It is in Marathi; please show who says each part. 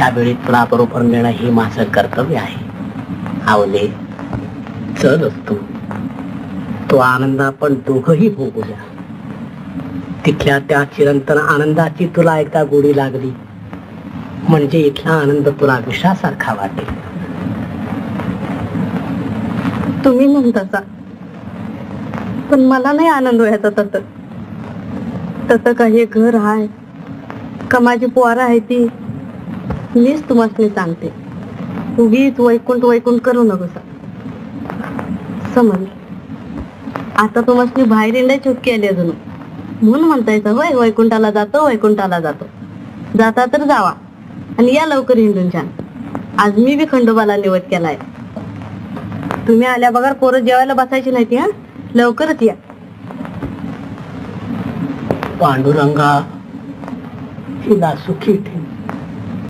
Speaker 1: अशा वेळी तुला बरोबर हे माझं कर्तव्य आहे. आवले चल असतो तो आनंद आपण दोघही भोगूया. तिथल्या त्या चिरंतन आनंदाची तुला एकदा गोडी लागली. म्हणजे इथला आनंद तुला विषासारखा वाटेल.
Speaker 2: तुम्ही म्हणताचा पण मला नाही आनंद व्हायचा तस. तसं काही हे घर आहे का माझी पोरं आहे ती? मीच तुम्हाला सांगते. उगीच वैकुंठ वैकुंठ करू नकोसा. समज आता तुम्हाला बाहेर येण्या चुटकी आली अजून. म्हणून म्हणतायचं होय वैकुंठाला जातो वैकुंठाला जातो. जाता तर जावा. आणि या लवकर हिंडून छान आज मी बी खंडोबाला निवड केलाय. तुम्ही आल्या बघा पोरं जेवायला बसायची नाही ती हा? लवकरच या.
Speaker 1: पांडुरंगा हिला सुखी ठेव.